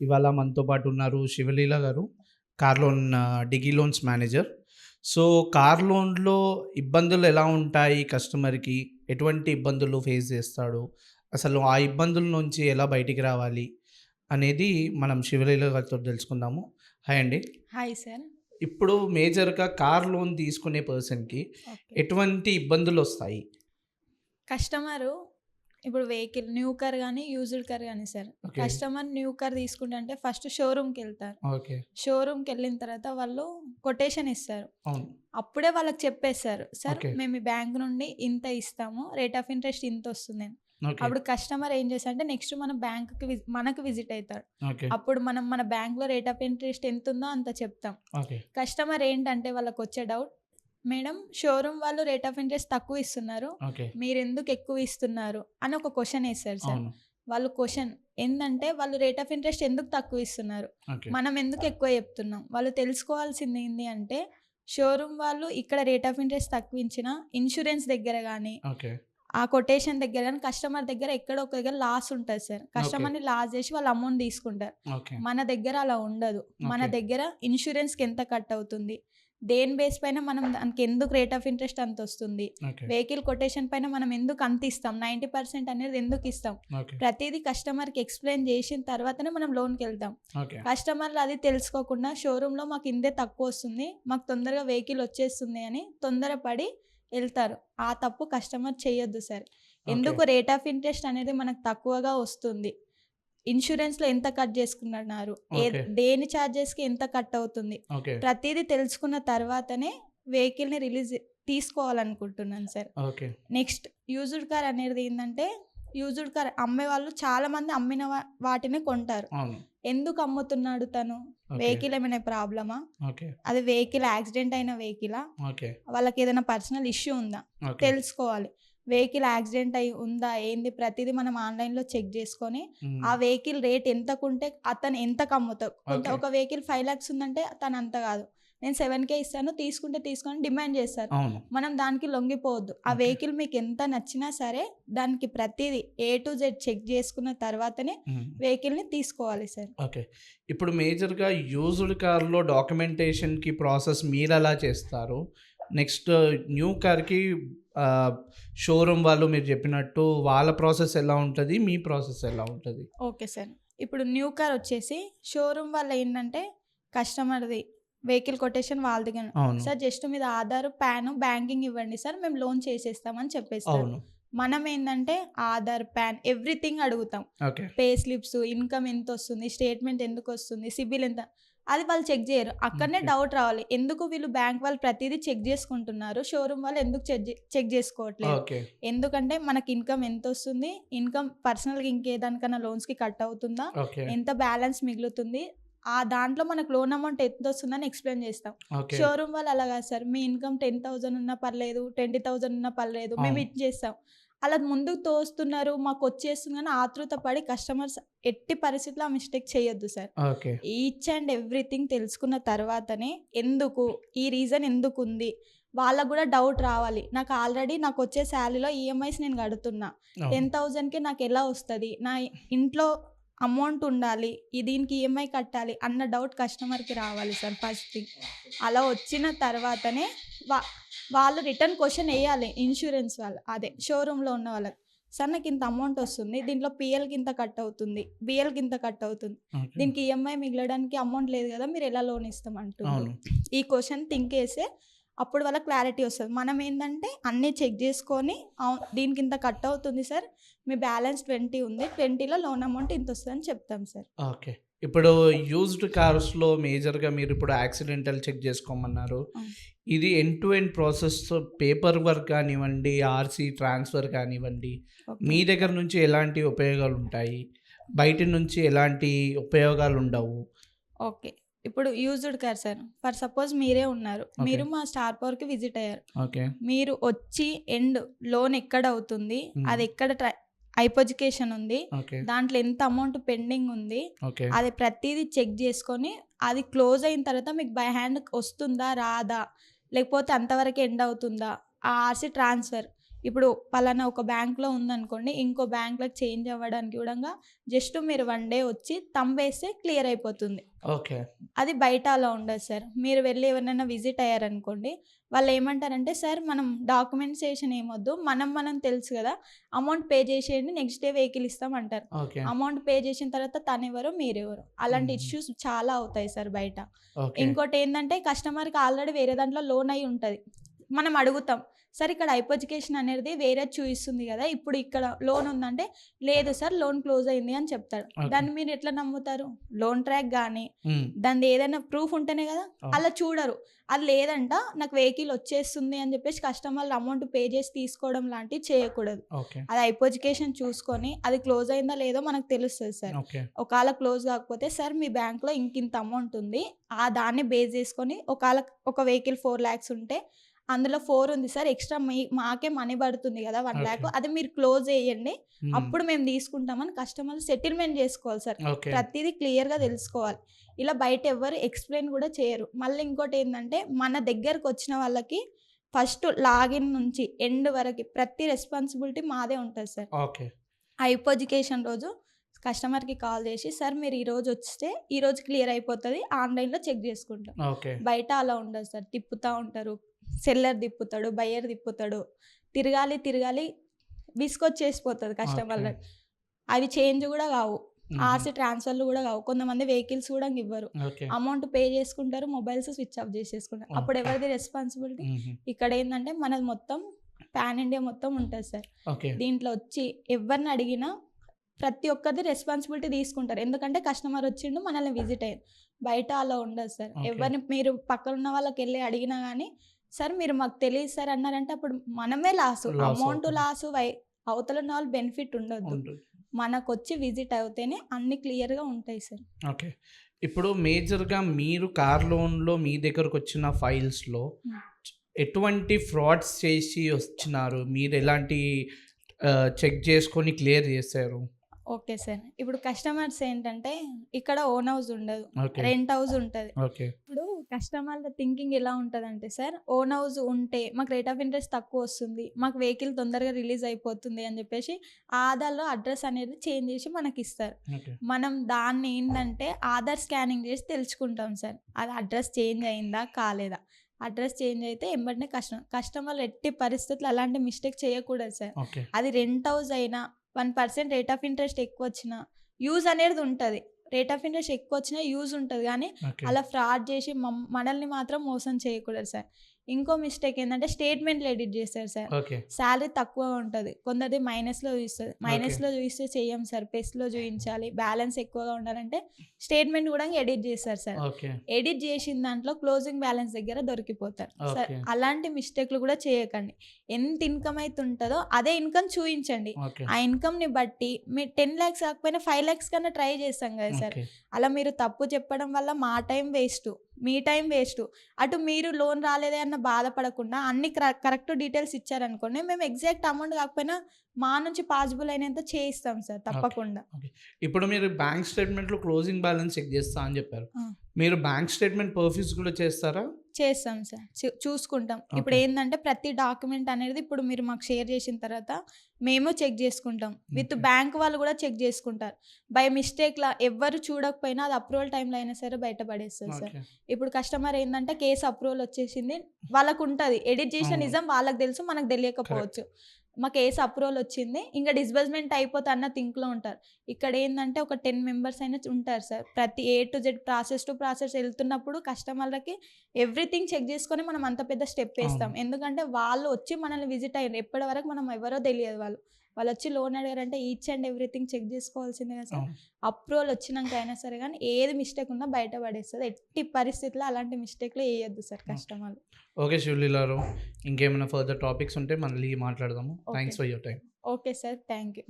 ఇవాళ మనతో పాటు ఉన్నారు శివలీల గారు car loan Digi loans manager. So car లోన్లో ఇబ్బందులు ఎలా ఉంటాయి కస్టమర్కి ఎటువంటి ఇబ్బందులు ఫేస్ చేస్తాడు? అసలు ఆ ఇబ్బందుల నుంచి ఎలా బయటికి రావాలి? అనేది మనం శివలీల గారితో తెలుసుకుందాము. హాయ్ అండి. Hi sir. ఇప్పుడు మేజర్గా కార్ లోన్ తీసుకునే పర్సన్కి ఎటువంటి ఇబ్బందులు వస్తాయి? కస్టమరు ఇప్పుడు వెహికల్ న్యూ కార్ కానీ యూజ్డ్ కార్ కానీ సార్. కస్టమర్ న్యూ కార్ తీసుకుంటే ఫస్ట్ షోరూమ్కి వెళ్తారు షోరూమ్కి వెళ్ళిన తర్వాత వాళ్ళు కొటేషన్ ఇస్తారు. అప్పుడే వాళ్ళకి చెప్పేస్తారు. సార్. మేము ఈ బ్యాంక్ నుండి ఇంత ఇస్తాము రేట్ ఆఫ్ ఇంట్రెస్ట్ ఇంత వస్తుంది అప్పుడు కస్టమర్ ఏం చేస్తారంటే నెక్స్ట్ మన బ్యాంక్కి మనకు విజిట్ అవుతారు ఓకే. అప్పుడు మనం మన బ్యాంక్లో రేట్ ఆఫ్ ఇంట్రెస్ట్ ఎంత ఉందో అంత చెప్తాం. కస్టమర్ ఏంటంటే వాళ్ళకి వచ్చే డౌట్ మేడం షోరూమ్ వాళ్ళు రేట్ ఆఫ్ ఇంట్రెస్ట్ తక్కువ ఇస్తున్నారు. మీరు ఎందుకు ఎక్కువ ఇస్తున్నారు? అని ఒక క్వశ్చన్ వేస్తారు సార్. వాళ్ళు క్వశ్చన్ ఏంటంటే వాళ్ళు రేట్ ఆఫ్ ఇంట్రెస్ట్ ఎందుకు తక్కువ ఇస్తున్నారు? మనం ఎందుకు ఎక్కువ చెప్తున్నాం? వాళ్ళు తెలుసుకోవాల్సింది ఏంటి అంటే షోరూమ్ వాళ్ళు ఇక్కడ రేట్ ఆఫ్ ఇంట్రెస్ట్ తక్కువ ఇచ్చిన ఇన్సూరెన్స్ దగ్గర కానీ ఆ కొటేషన్ దగ్గర కానీ కస్టమర్ దగ్గర ఎక్కడ ఒక దగ్గర లాస్ ఉంటుంది సార్. కస్టమర్ని లాస్ చేసి వాళ్ళు అమౌంట్ తీసుకుంటారు. మన దగ్గర అలా ఉండదు. మన. దగ్గర ఇన్సూరెన్స్కి ఎంత కట్ అవుతుంది? దేని బేస్ పైన మనం దానికి ఎందుకు రేట్ ఆఫ్ ఇంట్రెస్ట్ అంత వస్తుంది? వెహికల్ కొటేషన్ పైన మనం ఎందుకు అంత ఇస్తాం? నైంటీ పర్సెంట్ అనేది ఎందుకు ఇస్తాం? ప్రతిదీ కస్టమర్కి ఎక్స్ప్లెయిన్ చేసిన తర్వాతనే మనం లోన్కి వెళ్తాం. కస్టమర్లు అది తెలుసుకోకుండా షోరూంలో మాకు ఇందే తక్కువ వస్తుంది మాకు తొందరగా వెహికల్ వచ్చేస్తుంది అని తొందరపడి వెళ్తారు. ఆ తప్పు కస్టమర్ చేయొద్దు సార్. ఎందుకు రేట్ ఆఫ్ ఇంట్రెస్ట్ అనేది మనకు తక్కువగా వస్తుంది? ఇన్సూరెన్స్లో ఎంత కట్ చేసుకున్నారు. దేని ఛార్జెస్కి ఎంత కట్ అవుతుంది? ప్రతిదీ తెలుసుకున్న తర్వాతనే వెహికల్ని రిలీజ్ తీసుకోవాలనుకుంటున్నాను సార్. నెక్స్ట్ యూజ్డ్ కార్ అనేది ఏంటంటే యూజ్డ్ కార్ అమ్మే వాళ్ళు చాలా మంది అమ్మిన వాటిని కొంటారు. ఎందుకు అమ్ముతున్నాడు తను? వెహికల్ ఏమైనా ప్రాబ్లమా? అది వెహికల్ యాక్సిడెంట్ అయిన వెహికలా? వాళ్ళకి ఏదైనా పర్సనల్ ఇష్యూ ఉందా? తెలుసుకోవాలి. వెహికల్ యాక్సిడెంట్ అయి ఉందా ఏంది ప్రతిదీ మనం ఆన్లైన్లో చెక్ చేసుకొని. ఆ వెహికల్ రేట్ ఎంతకుంటే అతను కొంత Okay. ఒక వెహికల్ ఫైవ్ ల్యాక్స్ ఉందంటే తను అంత కాదు నేను సెవెన్ కే ఇస్తాను తీసుకుంటే తీసుకొని డిమాండ్ చేస్తారు మనం దానికి లొంగిపోవద్దు ఆ. వెహికల్ మీకు ఎంత నచ్చినా సరే దానికి ప్రతిదీ ఏ టు జెడ్ చెక్ చేసుకున్న తర్వాతనే. వెహికల్ని తీసుకోవాలి సార్ ఓకే ఇప్పుడు మేజర్గా యూజ్డ్ కార్లో డాక్యుమెంటేషన్కి ప్రాసెస్ మీరు ఎలా చేస్తారు నెక్స్ట్ న్యూ కార్కి షోరూమ్ వాళ్ళు మీరు చెప్పినట్టు వాళ్ళ ప్రాసెస్ ఎలా ఉంటుంది మీ ప్రాసెస్ ఎలా ఉంటుంది? Okay sir. ఇప్పుడు న్యూ కార్ వచ్చేసి షోరూమ్ వల్ల ఏంటంటే కస్టమర్ది వెహికల్ కొటేషన్ వాళ్ళది సార్ జస్ట్ మీద ఆధార్ పాన్ బ్యాంకింగ్ ఇవ్వండి సార్ మేము లోన్ చేసేస్తామని చెప్పేస్తాం మనం ఏంటంటే ఆధార్ పాన్ ఎవ్రీథింగ్ అడుగుతాం. పే స్లిప్స్ ఇన్కమ్ ఎంత వస్తుంది స్టేట్మెంట్ ఎందుకు వస్తుంది సిబిల్ ఎంత అది వాళ్ళు చెక్ చేయరు. అక్కడనే. డౌట్ రావాలి. ఎందుకు వీళ్ళు బ్యాంక్ వాళ్ళు ప్రతిదీ చెక్ చేసుకుంటున్నారు? షోరూమ్ వాళ్ళు ఎందుకు చెక్ చేసుకోవట్లేదు? ఎందుకంటే మనకి ఇన్కమ్ ఎంత వస్తుంది? ఇన్కమ్ పర్సనల్గా ఇంకేదానికన్నా లోన్స్కి కట్ అవుతుందా? ఎంత బ్యాలెన్స్ మిగులుతుంది? ఆ దాంట్లో మనకు లోన్ అమౌంట్ ఎంత వస్తుందని ఎక్స్ప్లెయిన్ చేస్తాం. షోరూమ్ వాళ్ళు అలా కాదు సార్. మీ ఇన్కమ్ టెన్ థౌసండ్ ఉన్నా పర్లేదు ట్వంటీ థౌసండ్ ఉన్నా పర్లేదు మేము అవును. ఇచ్చేస్తాం. అలా ముందుకు తోస్తున్నారు మాకు వచ్చేస్తుంది అని ఆతృత పడి కస్టమర్స్ ఎట్టి పరిస్థితుల్లో ఆ మిస్టేక్ చేయొద్దు సార్. ఈచ్ అండ్ ఎవ్రీథింగ్ తెలుసుకున్న తర్వాతనే ఎందుకు ఈ రీజన్ ఎందుకు ఉంది వాళ్ళకు కూడా డౌట్ రావాలి. నాకు ఆల్రెడీ నాకు వచ్చే శాలరీలో ఈఎంఐస్ నేను కడుతున్నా. టెన్ థౌజండ్కి నాకు ఎలా వస్తుంది? నా ఇంట్లో అమౌంట్ ఉండాలి ఈ దీనికి ఈఎంఐ కట్టాలి అన్న డౌట్ కస్టమర్కి రావాలి సార్ ఫస్ట్ థింగ్. అలా వచ్చిన తర్వాతనే వా వాళ్ళు రిటర్న్ క్వశ్చన్ వేయాలి ఇన్సూరెన్స్ వాళ్ళు అదే షోరూంలో ఉన్న వాళ్ళకి. సార్ నాకు ఇంత అమౌంట్ వస్తుంది దీంట్లో పిఎల్కి ఇంత కట్ అవుతుంది బిఎల్కి ఇంత కట్ అవుతుంది. దీనికి ఈఎంఐ మిగలడానికి అమౌంట్ లేదు కదా మీరు ఎలా లోన్ ఇస్తాం అంటున్నారు అవును. ఈ క్వశ్చన్ థింక్ చేస్తే అప్పుడు వాళ్ళ క్లారిటీ వస్తుంది. మనం ఏంటంటే అన్నీ చెక్ చేసుకొని "అవును, దీనికి ఇంత కట్ అవుతుంది సార్ మీ బ్యాలెన్స్ ట్వంటీ ఉంది ట్వంటీలో లోన్ అమౌంట్ ఇంత వస్తుందని చెప్తాం సార్. ఓకే. ఇప్పుడు యూజ్డ్ కార్స్లో మేజర్గా మీరు ఇప్పుడు యాక్సిడెంటల్ చెక్ చేసుకోమన్నారు. ఇది end to end process paper work కానివ్వండి ఆర్సీ ట్రాన్స్ఫర్ కానివ్వండి. మీ దగ్గర నుంచి ఎలాంటి ఉపయోగాలు ఉంటాయి? బయట నుంచి ఎలాంటి ఉపయోగాలు ఉండవు? ఓకే. ఇప్పుడు used car sir for suppose మీరే ఉన్నారు. మీరు మా స్టార్ పవర్కి విజిట్ అయ్యారు. మీరు వచ్చి ఎండ్ లోన్ ఎక్కడ అవుతుంది. అది ఎక్కడ ట్రై హైపోజికేషన్ ఉంది. దాంట్లో ఎంత అమౌంట్ పెండింగ్ ఉంది? అది ప్రతిదీ చెక్ చేసుకొని అది క్లోజ్ అయిన తర్వాత మీకు బై హ్యాండ్ వస్తుందా రాదా? లేకపోతే అంతవరకు ఎండ్ అవుతుందా? ఆ ఆర్సీ ట్రాన్స్ఫర్. ఇప్పుడు పలానా ఒక బ్యాంక్లో ఉందనుకోండి ఇంకో బ్యాంక్లోకి చేంజ్ అవ్వడానికి కూడా జస్ట్ మీరు వన్ డే వచ్చి తంబేస్తే క్లియర్ అయిపోతుంది. ఓకే. అది బయట అలా ఉండదు సార్. మీరు వెళ్ళి ఎవరైనా విజిట్ అయ్యారనుకోండి వాళ్ళు ఏమంటారంటే సార్ మనం డాక్యుమెంటేషన్ ఏమొద్దు మనం మనం తెలుసు కదా అమౌంట్ పే చేసేయండి నెక్స్ట్ డే వెహికల్ ఇస్తాం అంటారు. అమౌంట్ పే చేసిన తర్వాత తను ఎవరు మీరెవరు? అలాంటి. ఇష్యూస్ చాలా అవుతాయి సార్ బయట. ఇంకోటి ఏంటంటే కస్టమర్కి ఆల్రెడీ వేరే దాంట్లో లోన్ అయి ఉంటుంది. మనం అడుగుతాం సార్ ఇక్కడ ఐప్ ఎడ్యుకేషన్ అనేది వేరే చూపిస్తుంది కదా ఇప్పుడు ఇక్కడ లోన్ ఉందంటే లేదు సార్ లోన్ క్లోజ్ అయింది అని చెప్తాడు. దాన్ని మీరు ఎట్లా నమ్ముతారు? లోన్ ట్రాక్ కానీ దాని ఏదైనా ప్రూఫ్ ఉంటేనే కదా. అలా చూడరు. అది లేదంట నాకు వెహికల్ వచ్చేస్తుంది అని చెప్పేసి కస్టమర్లు అమౌంట్ పే చేసి తీసుకోవడం లాంటివి చేయకూడదు. అది ఐప్ ఎడ్యుకేషన్ చూసుకొని అది క్లోజ్ అయిందా లేదో మనకు తెలుస్తుంది సార్. ఒకవేళ క్లోజ్ కాకపోతే సార్ మీ బ్యాంక్లో ఇంకింత అమౌంట్ ఉంది ఆ దాన్ని బేస్ చేసుకొని ఒకవేళ ఒక వెహికల్ ఫోర్ ల్యాక్స్ ఉంటే అందులో ఫోర్ ఉంది సార్. ఎక్స్ట్రా మీ మాకే మనీ పడుతుంది కదా వన్ ల్యాక్. అది మీరు క్లోజ్ చేయండి. అప్పుడు మేము తీసుకుంటామని కస్టమర్ సెటిల్మెంట్ చేసుకోవాలి సార్. ప్రతిదీ క్లియర్గా తెలుసుకోవాలి. ఇలా బయట ఎవరు ఎక్స్ప్లెయిన్ కూడా చేయరు. మళ్ళీ ఇంకోటి ఏంటంటే మన దగ్గరకు వచ్చిన వాళ్ళకి ఫస్ట్ లాగిన్ నుంచి ఎండ్ వరకు ప్రతి రెస్పాన్సిబిలిటీ మాదే ఉంటుంది సార్. ఐప్ ఎడ్యుకేషన్ రోజు కస్టమర్కి కాల్ చేసి సార్ మీరు ఈ రోజు వస్తే ఈ రోజు క్లియర్ అయిపోతుంది. ఆన్లైన్లో చెక్ చేసుకుంటాం. బయట అలా ఉండదు సార్. తిప్పుతూ ఉంటారు. సెల్లర్ తిప్పుతాడు బయ్యర్ తిప్పుతాడు. తిరగాలి తిరగాలి విసుకొచ్చేసిపోతుంది కస్టమర్లకు అవి చేంజ్ కూడా కావు. ఆర్సీ ట్రాన్స్ఫర్లు కూడా కావు. కొంతమంది వెహికల్స్ కూడా ఇవ్వరు అమౌంట్ పే చేసుకుంటారు మొబైల్స్ స్విచ్ ఆఫ్ చేసేసుకుంటారు. అప్పుడు. ఎవరిది రెస్పాన్సిబిలిటీ? ఇక్కడ ఏంటంటే మనది మొత్తం పాన్ ఇండియా మొత్తం ఉంటుంది సార్. దీంట్లో వచ్చి ఎవరిని అడిగినా ప్రతి ఒక్కరిది రెస్పాన్సిబిలిటీ తీసుకుంటారు. ఎందుకంటే కస్టమర్ వచ్చిండు మనల్ని విజిట్ అయ్యారు. బయట అలా ఉండదు సార్. ఎవరిని మీరు పక్కన ఉన్న వాళ్ళకి వెళ్ళి అడిగినా కానీ సార్ మీరు మాకు తెలియదు సార్ అన్నారంటే అప్పుడు మనమే లాసు. అమౌంట్. లాసు అవతల ఉన్న వాళ్ళు బెనిఫిట్ ఉంటుంది మనకు వచ్చి విజిట్ అవుతేనే అన్ని క్లియర్గా ఉంటాయి సార్. ఓకే. ఇప్పుడు మేజర్గా మీరు కార్ లోన్లో మీ దగ్గరకు వచ్చిన ఫైల్స్లో. ఎటువంటి ఫ్రాడ్స్ చేసి వచ్చినారు? మీరు ఎలాంటి చెక్ చేసుకొని క్లియర్ చేశారు? Okay sir. ఇప్పుడు కస్టమర్స్ ఏంటంటే ఇక్కడ ఓన్ హౌస్ ఉండదు. రెంట్ హౌస్ ఉంటుంది. ఇప్పుడు కస్టమర్ల థింకింగ్ ఎలా ఉంటుందంటే సార్ ఓన్ హౌస్ ఉంటే మాకు రేట్ ఆఫ్ ఇంట్రెస్ట్ తక్కువ వస్తుంది. మాకు వెహికల్ తొందరగా రిలీజ్ అయిపోతుంది అని చెప్పేసి ఆధార్లో అడ్రస్ అనేది చేంజ్ చేసి మనకి ఇస్తారు మనం దాన్ని ఏంటంటే ఆధార్ స్కానింగ్ చేసి తెలుసుకుంటాం సార్. అది అడ్రస్ చేంజ్ అయిందా కాలేదా? అడ్రస్ చేంజ్ అయితే ఎంబడినే కస్టమర్ కస్టమర్లు ఎట్టి పరిస్థితులు అలాంటి మిస్టేక్ చేయకూడదు సార్. అది రెంట్ హౌస్ అయినా one percent rate of interest ఎక్కువ వచ్చినా యూజ్ అనేది ఉంటుంది. రేట్ ఆఫ్ ఇంట్రెస్ట్ ఎక్కువ వచ్చినా యూజ్ ఉంటుంది. కానీ అలా ఫ్రాడ్ చేసి మనల్ని మాత్రం మోసం చేయకూడదు సార్. ఇంకో మిస్టేక్ ఏంటంటే స్టేట్మెంట్లు ఎడిట్ చేస్తారు సార్. శాలరీ తక్కువ ఉంటుంది. కొందరిది మైనస్లో చూస్తుంది మైనస్లో చూస్తే చెయ్యం సార్. ప్లస్లో చూపించాలి బ్యాలెన్స్ ఎక్కువగా ఉండాలంటే స్టేట్మెంట్ కూడా ఎడిట్ చేస్తారు సార్. ఎడిట్ చేసిన దాంట్లో క్లోజింగ్ బ్యాలెన్స్ దగ్గర దొరికిపోతారు. సార్. అలాంటి మిస్టేక్లు కూడా చేయకండి. ఎంత ఇన్కమ్ అయితే ఉంటుందో అదే ఇన్కమ్ చూపించండి ఆ ఇన్కమ్ని బట్టి మీరు టెన్ ల్యాక్స్ కాకపోయినా ఫైవ్ ల్యాక్స్ కన్నా ట్రై చేస్తాం కదా సార్. అలా మీరు తప్పు చెప్పడం వల్ల మా టైం వేస్ట్ మీ టైం వేస్ట్. అటు మీరు లోన్ రాలేదే అన్న బాధపడకుండా అన్ని కరెక్ట్ డీటెయిల్స్ ఇచ్చారనుకోండి మేము ఎగ్జాక్ట్ అమౌంట్ కాకపోయినా మా నుంచి పాసిబుల్ అయినంత చేయిస్తాం సార్ తప్పకుండా. ఇప్పుడు మీరు బ్యాంక్ స్టేట్మెంట్లో క్లోజింగ్ బ్యాలెన్స్ చెక్ చేస్తా అని చెప్పారు. మీరు బ్యాంక్ స్టేట్మెంట్ పర్ఫ్యూస్ కూడా చేస్తారా? చేస్తాం సార్. చూ- చూసుకుంటాం. ఇప్పుడు. ఏంటంటే ప్రతి డాక్యుమెంట్ అనేది ఇప్పుడు మీరు మాకు షేర్ చేసిన తర్వాత మేము చెక్ చేసుకుంటాం. విత్. బ్యాంక్ వాళ్ళు కూడా చెక్ చేసుకుంటారు. బై మిస్టేక్లా ఎవ్వరు చూడకపోయినా అది అప్రూవల్ టైంలో అయినా సరే బయటపడేస్తుంది సార్. ఇప్పుడు కస్టమర్ ఏంటంటే కేసు అప్రూవల్ వచ్చేసింది. వాళ్ళకు ఉంటుంది ఎడిట్ చేసిన. నిజం వాళ్ళకి తెలుసు మనకు తెలియకపోవచ్చు. మా కేసు అప్రూవల్ వచ్చింది. ఇంకా డిస్బర్స్మెంట్ అయిపోతే అన్న థింక్లో ఉంటారు. ఇక్కడ ఏంటంటే ఒక టెన్ మెంబర్స్ అయినా ఉంటారు సార్. ప్రతి A to Z process to process వెళ్తున్నప్పుడు కస్టమర్లకి ఎవ్రీథింగ్ చెక్ చేసుకొని మనం అంత పెద్ద స్టెప్ వేస్తాం. ఎందుకంటే వాళ్ళు వచ్చి మనల్ని విజిట్ అయ్యారు. ఎప్పటి వరకు మనం ఎవరో తెలియదు వాళ్ళు. వాళ్ళు వచ్చి లోన్ అడిగారంటే ఈచ్ అండ్ ఎవ్రీథింగ్ చెక్ చేసుకోవాల్సిందే కదా సార్. అప్రూవల్ వచ్చినాక అయినా సరే కానీ ఏది మిస్టేక్ ఉన్నా బయట పడేస్తుంది. ఎట్టి పరిస్థితుల్లో అలాంటి మిస్టేక్లు వేయొద్దు సార్ కస్టమర్లు. ఓకే శివలీలారు ఇంకేమైనా ఫర్దర్ టాపిక్స్ ఉంటే మళ్ళీ మాట్లాడదాము. Thanks for your time okay sir thank you